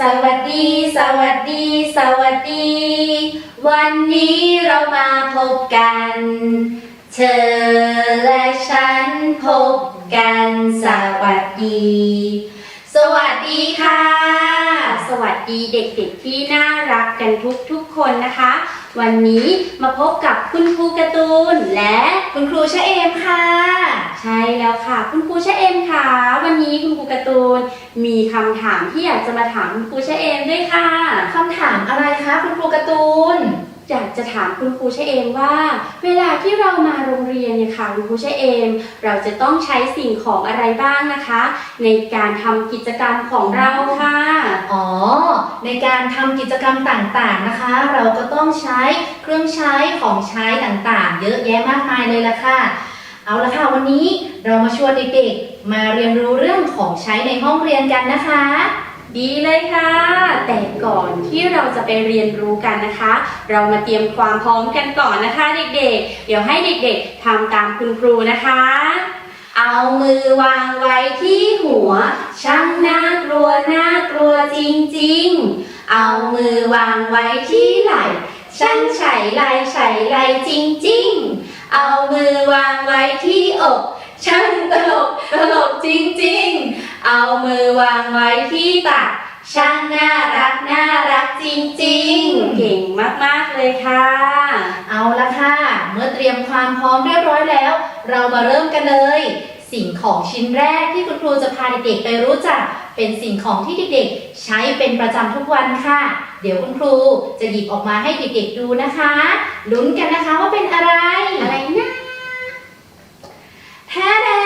สวัสดี สวัสดี สวัสดี วันนี้เรามาพบกัน เธอและฉันพบกัน สวัสดี สวัสดีค่ะ สวัสดีเด็กๆที่น่ารักกันทุกๆคนนะคะ วันนี้มาพบกับคุณครูการ์ตูนและคุณครูชะเอมค่ะ ใช่แล้วค่ะ คุณครูชะเอมค่ะ วันนี้คุณครูการ์ตูนมีคำถามที่อยากจะมาถามคุณครูชะเอมด้วยค่ะ คำถามอะไรคะคุณครูการ์ตูน อยากจะถามคุณครูชเอมว่า เวลาที่เรามาโรงเรียนเนี่ยค่ะคุณครูชเอม เราจะต้องใช้สิ่งของอะไรบ้างนะคะ ในการทำกิจกรรมของเราค่ะ อ๋อ ในการทำกิจกรรมต่างๆนะคะ เราก็ต้องใช้เครื่องใช้ของใช้ต่างๆ เยอะแยะมากมายเลยละค่ะ เอาละค่ะวันนี้เรามาชวนเด็กๆ มาเรียนรู้เรื่องของใช้ในห้องเรียนกันนะคะ ดีเลยค่ะ แต่ก่อนที่เราจะไปเรียนรู้กันนะคะ เรามาเตรียมความพร้อมกันก่อนนะคะ เด็กๆ เดี๋ยวให้เด็กๆทำตามคุณครูนะคะ เอามือวางไว้ที่หัว ช่างน่ากลัวน่ากลัวจริงๆ เอามือวางไว้ที่ไหล่ช่างไฉไหลไฉไหลจริงๆ เอามือวางไว้ที่อกช่างตลกตลกจริงๆ เอามือวางไว้ที่ตัก ช่างน่ารักน่ารักจริงๆ เก่งมากๆเลยค่ะ เอาละค่ะ เมื่อเตรียมความพร้อมเรียบร้อยแล้ว เรามาเริ่มกันเลย สิ่งของชิ้นแรกที่คุณครูจะพาเด็กๆไปรู้จัก เป็นสิ่งของที่เด็กๆ ใช้เป็นประจำทุกวันค่ะ เดี๋ยวคุณครูจะหยิบออกมาให้เด็กๆดูนะคะลุ้นกันนะคะว่าเป็นอะไรอะไรนะแท้แอะไรเอ่ย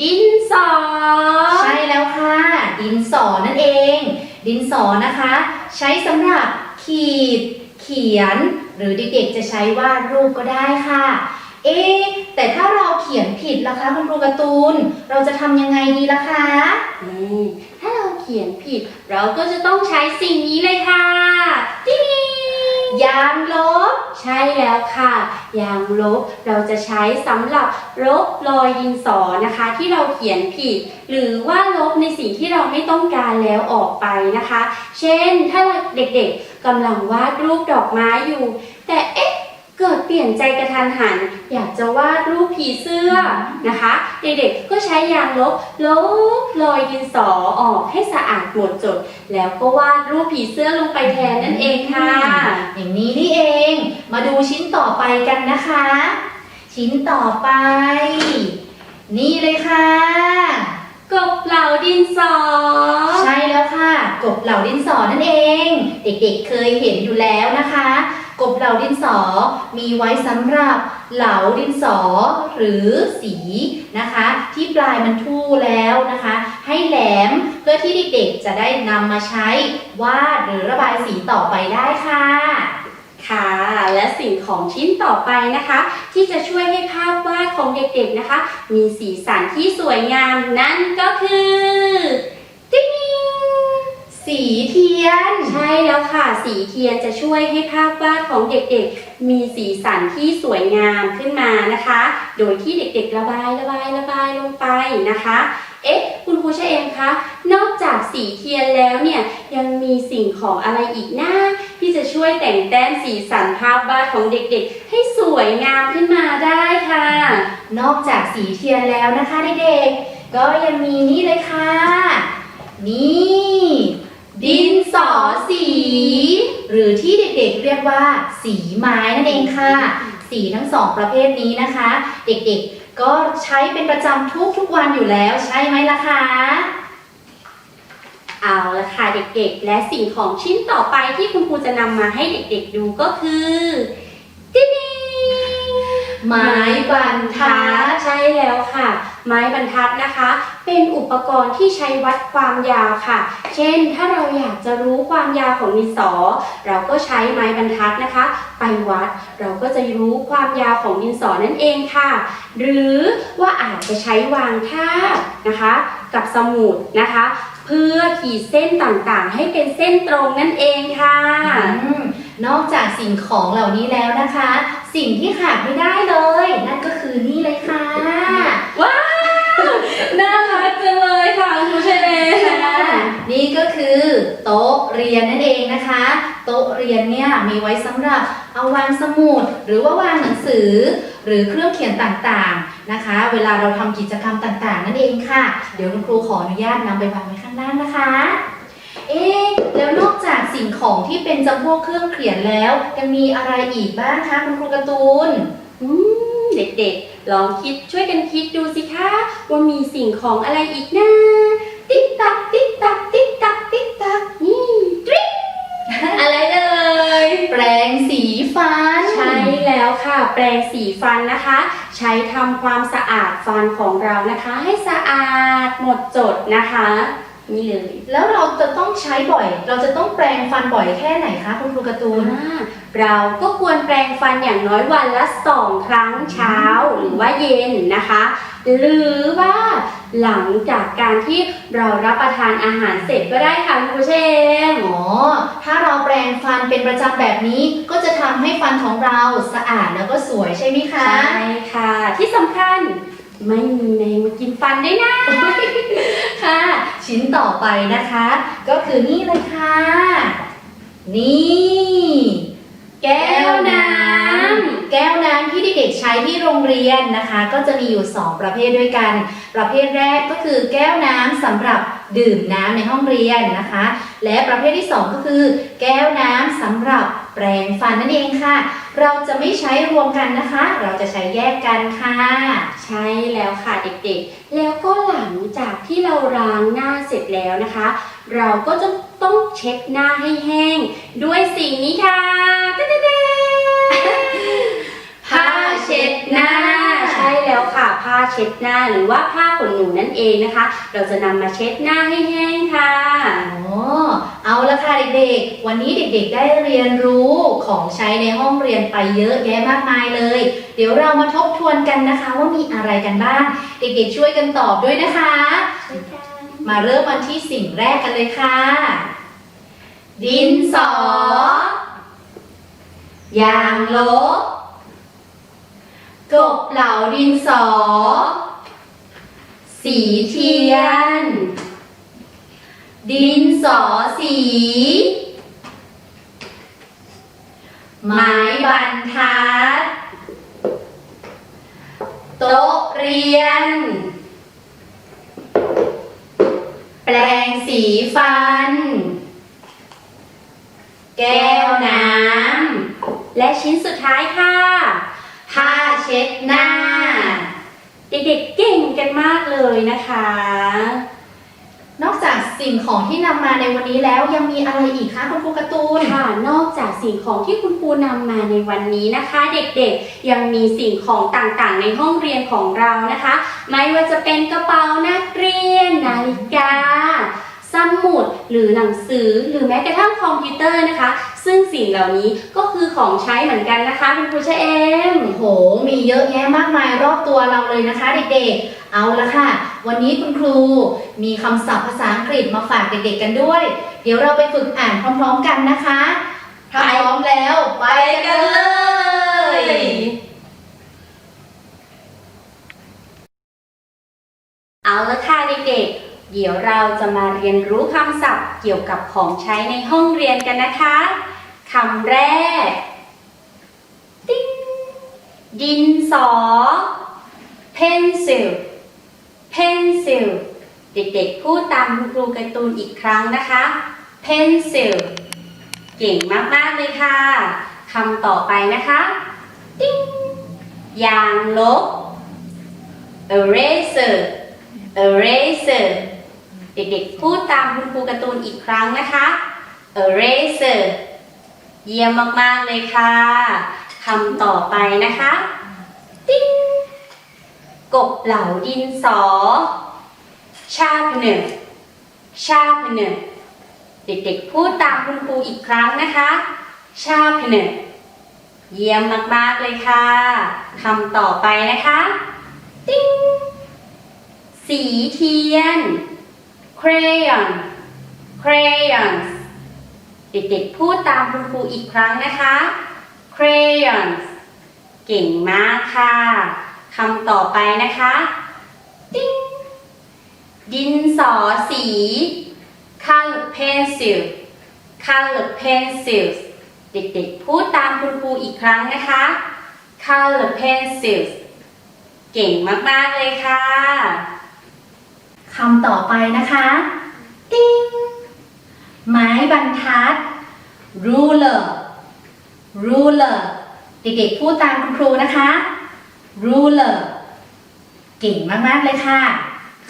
ดินสอ ใช่แล้วค่ะ ดินสอนั่นเอง ดินสอนะคะ ใช้สำหรับขีด เขียน หรือเด็กๆจะใช้วาดรูปก็ได้ค่ะ เอ๊ะแต่ถ้าเราเขียนผิดล่ะคะคุณครูการ์ตูน เราจะทำยังไงดีล่ะคะอืมถ้าเราเขียนผิด เราก็จะต้องใช้สิ่งนี้เลยค่ะติ๊ง ยางลบ ใช่แล้วค่ะ ยางลบเราจะใช้สำหรับลบรอยดินสอนะคะ ที่เราเขียนผิด หรือว่าลบในสิ่งที่เราไม่ต้องการแล้วออกไปนะคะ เช่นถ้าเด็กๆกำลังวาดรูปดอกไม้อยู่ แต่เอ๊ะ เกิดเปลี่ยนใจกระทันหัน อยากจะวาดรูปผีเสื้อนะคะ เด็กๆก็ใช้ยางลบลบรอยดินสอออกให้สะอาดหมดจด แล้วก็วาดรูปผีเสื้อลงไปแทนนั่นเองค่ะ อย่างนี้นี่เอง มาดูชิ้นต่อไปกันนะคะ ชิ้นต่อไป นี่เลยค่ะกบเหล่าดินสอ ใช่แล้วค่ะ กบเหล่าดินสอนั่นเอง เด็กๆเคยเห็นอยู่แล้วนะคะ กบเหล่าดินสอมีไว้สำหรับเหลาดินสอหรือสีนะคะ ที่ปลายมันทู่แล้วนะคะ ให้แหลมเพื่อที่เด็กๆจะได้นำมาใช้วาดหรือระบายสีต่อไปได้ค่ะค่ะ และสิ่งของชิ้นต่อไปนะคะ ที่จะช่วยให้ภาพวาดของเด็กๆนะคะ มีสีสันที่สวยงามนั่นก็คือ สีเทียน ใช่แล้วค่ะ สีเทียนจะช่วยให้ภาพวาดของเด็กๆ มีสีสันที่สวยงามขึ้นมานะคะ โดยที่เด็กๆ ระบายระบายระบายลงไปนะคะ เอ๊ะ คุณครูชะเอมคะนอกจากสีเทียนแล้วเนี่ยยังมีสิ่งของอะไรอีกนะที่จะช่วยแต่งแต้มสีสันภาพวาดของเด็กๆ ให้สวยงามขึ้นมาได้ค่ะ นอกจากสีเทียนแล้วนะคะเด็กๆก็ยังมีนี่เลยค่ะ นี่ ดินสอสี หรือที่เด็กๆเรียกว่า สีไม้นั่นเองค่ะ สีทั้งสองประเภทนี้นะคะ เด็กๆก็ใช้เป็นประจำทุกๆวันอยู่แล้วใช่ไหมล่ะคะเอาละค่ะเด็กๆ และสิ่งของชิ้นต่อไปที่คุณครูจะนำมาให้เด็กๆดูก็คือติ๊งไม้บรรทัดใช่แล้วค่ะ ไม้บรรทัดนะคะ เป็นอุปกรณ์ที่ใช้วัดความยาวค่ะ เช่น ถ้าเราอยากจะรู้ความยาวของดินสอ เราก็ใช้ไม้บรรทัดนะคะ ไปวัด เราก็จะรู้ความยาวของดินสอนั่นเองค่ะ หรือว่าอาจจะใช้วางทาบนะคะ กับสมุดนะคะ เพื่อขีดเส้นต่างๆ ให้เป็นเส้นตรงนั่นเองค่ะอนอกจากสิ่งของเหล่านี้แล้วนะคะ สิ่งที่ขาดไม่ได้เลย นั่นก็คือนี่เลยค่ะ ว้าว น่ารักจังเลย ค่ะคุณครูเชเอม ค่ะนี่ก็คือ โต๊ะเรียนนั่นเองนะคะ โต๊ะเรียนเนี่ยมีไว้สำหรับเอาวางสมุด หรือว่าวางหนังสือ หรือเครื่องเขียนต่างๆนะคะ เวลาเราทำกิจกรรมต่างๆ นั่นเองค่ะ เดี๋ยวคุณครูขออนุญาตนำไปวางไว้ข้างล่างนะคะเอ๊ะแล้วนอกจากสิ่งของที่เป็นจำพวกเครื่องเขียนแล้วยังมีอะไรอีกบ้างคะคุณครูการ์ตูนเด็กๆ ลองคิดช่วยกันคิดดูสิคะ ว่ามีสิ่งของอะไรอีกนะ ติ๊กตักติ๊กตักติ๊กตักนี่ทริก อะไรเอ่ยแปรงสีฟัน ใช่แล้วค่ะ แปรงสีฟันนะคะ ใช้ทำความสะอาดฟันของเรานะคะ ให้สะอาดหมดจดนะคะนี่เลยแล้วเราจะต้องใช้บ่อย เราจะต้องแปรงฟันบ่อยแค่ไหนคะคุณครูการ์ตูนอ่า เราก็ควรแปรงฟันอย่างน้อยวันละสองครั้งเช้าหรือว่าเย็นนะคะ หรือว่าหลังจากการที่เรารับประทานอาหารเสร็จก็ได้ค่ะคุณครูเชมอ๋อถ้าเราแปรงฟันเป็นประจำแบบนี้ก็จะทำให้ฟันของเราสะอาดแล้วก็สวยใช่ไหมคะ ใช่ค่ะ ที่สำคัญไม่มีแมงมากินฟันด้วยนะ ค่ะ ชิ้นต่อไปนะคะ ก็คือนี่เลยค่ะ นี่ แก้วน้ำแก้วน้ำที่เด็กๆใช้ที่โรงเรียนนะคะ ก็จะมีอยู่ 2 ประเภทด้วยกัน ประเภทแรกก็คือแก้วน้ำสำหรับ ดื่มน้ำในห้องเรียนนะคะ และประเภทที่ 2 ก็คือ แก้วน้ำสำหรับแปรงฟันนั่นเองค่ะ เราจะไม่ใช้รวมกันนะคะ เราจะใช้แยกกันค่ะ ใช่แล้วค่ะเด็กๆ แล้วก็หลังจากที่เราล้างหน้าเสร็จแล้วนะคะ เราก็จะต้องเช็ดหน้าให้แห้ง ด้วยสิ่งนี้ค่ะตะดะดะผ้าเช็ดหน้าใช่แล้วค่ะ ผ้าเช็ดหน้าหรือว่าผ้าขนหนูนั่นเองนะคะ เราจะนำมาเช็ดหน้าให้แห้งค่ะอ๋อเอาละค่ะเด็กๆ วันนี้เด็กๆ ได้เรียนรู้ของใช้ในห้องเรียนไปเยอะแยะมากมายเลย เดี๋ยวเรามาทบทวนกันนะคะว่ามีอะไรกันบ้าง เด็กๆช่วยกันตอบด้วยนะคะ มาเริ่มวันที่สิ่งแรกกันเลยค่ะ ดินสอ ยางลบ กบเหลาดินสอ สีเทียน ดินสอสี ไม้บรรทัด โต๊ะเรียน แปรงสีฟัน แก้วน้ำ และชิ้นสุดท้ายค่ะ ผ้าเช็ดหน้า เด็กๆเก่งกันมากเลยนะคะ นอกจากสิ่งของที่นำมาในวันนี้แล้วยังมีอะไรอีกคะคุณครูการ์ตูน ค่ะนอกจากสิ่งของที่คุณครูนำมาในวันนี้นะคะ เด็กๆยังมีสิ่งของต่างๆ ในห้องเรียนของเรานะคะ ไม่ว่าจะเป็นกระเป๋านักเรียนนาฬิกา สมุดหรือหนังสือหรือแม้กระทั่งคอมพิวเตอร์นะคะ ซึ่งสิ่งเหล่านี้ก็คือของใช้เหมือนกันนะคะคุณครูเชเอมโอ้โห มีเยอะแยะมากมายรอบตัวเราเลยนะคะเด็กๆ เอาละค่ะ วันนี้คุณครูมีคำศัพท์ภาษาอังกฤษมาฝากเด็กๆกันด้วย เดี๋ยวเราไปฝึกอ่านพร้อมๆกันนะคะถ้าพร้อมแล้วไปกันเลยเอาละค่ะเด็กๆ เดี๋ยวเราจะมาเรียนรู้คำศัพท์เกี่ยวกับของใช้ในห้องเรียนกันนะคะคำแรก ติ๊งดินสอ pencil pencil เด็กๆพูดตามครูการ์ตูนอีกครั้งนะคะ pencil เก่งมากๆเลยค่ะคำต่อไปนะคะ ติ๊งยางลบ eraser eraser เด็กๆ พูดตามคุณครูการ์ตูนอีกครั้งนะคะ eraser เยี่ยมมากๆเลยค่ะคำต่อไปนะคะ ติ๊งกบเหลาดินสอ sharpener sharpener เด็กๆ พูดตามคุณครูอีกครั้งนะคะ sharpener เยี่ยมมากๆเลยค่ะคำต่อไปนะคะ ติ๊งสีเทียน crayon crayons เด็กๆพูดตามคุณครูอีกครั้งนะคะ crayons เก่งมากค่ะคำต่อไปนะคะติ๊งดินสอสี color pencil color pencils เด็กๆพูดตามคุณครูอีกครั้งนะคะ color pencils เก่งมากๆเลยค่ะ คำต่อไปนะคะ ติ้ง ไม้บรรทัด ruler ruler เด็กๆพูดตามคุณครูนะคะ ruler เก่งมากๆเลยค่ะ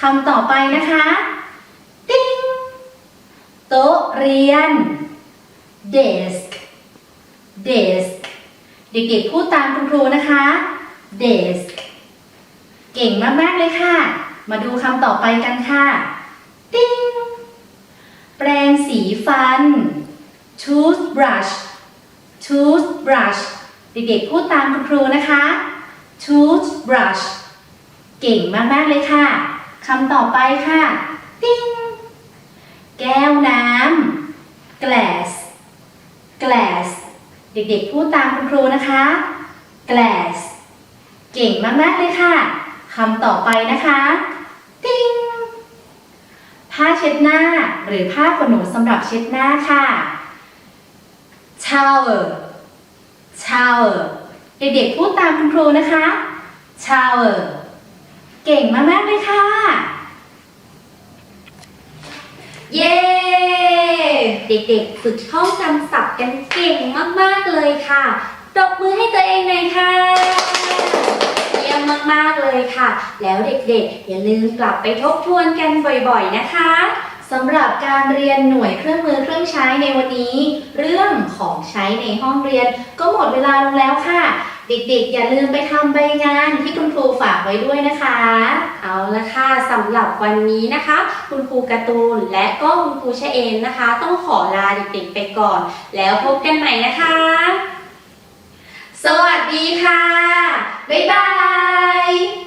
คำต่อไปนะคะ ติ้ง โต๊ะเรียน desk desk เด็กๆพูดตามคุณครูนะคะ desk เก่งมากๆเลยค่ะ มาดูคำต่อไปกันค่ะ ติ้ง แปรงสีฟัน toothbrush toothbrush เด็กๆพูดตามคุณครูนะคะ toothbrush เก่งมากๆเลยค่ะคำต่อไปค่ะ ติ้ง แก้วน้ำ glass glass เด็กๆพูดตามคุณครูนะคะ glass เก่งมากๆเลยค่ะคำต่อไปนะคะ ติ้งผ้าเช็ดหน้าหรือผ้าขนหนูสำหรับเช็ดหน้าค่ะ shower shower เด็กๆพูดตามคุณครูนะคะ shower เก่งมากๆเลยค่ะ เย้เด็กๆฝึกท่องจำศัพท์กันเก่งมากๆเลยค่ะตบมือให้ตัวเองหน่อยค่ะ เยี่ยมมากๆเลยค่ะ แล้วเด็กๆ อย่าลืมกลับไปทบทวนกันบ่อยๆนะคะสำหรับการเรียนหน่วยเครื่องมือเครื่องใช้ในวันนี้ เรื่องของใช้ในห้องเรียนก็หมดเวลาลงแล้วค่ะ เด็กๆ อย่าลืมไปทำใบงานที่คุณครูฝากไว้ด้วยนะคะ เอาละค่ะสำหรับวันนี้นะคะ คุณครูการ์ตูนและก็คุณครูชะเอมนะคะ ต้องขอลาเด็กๆไปก่อน แล้วพบกันใหม่นะคะ สวัสดีค่ะ บ๊ายบาย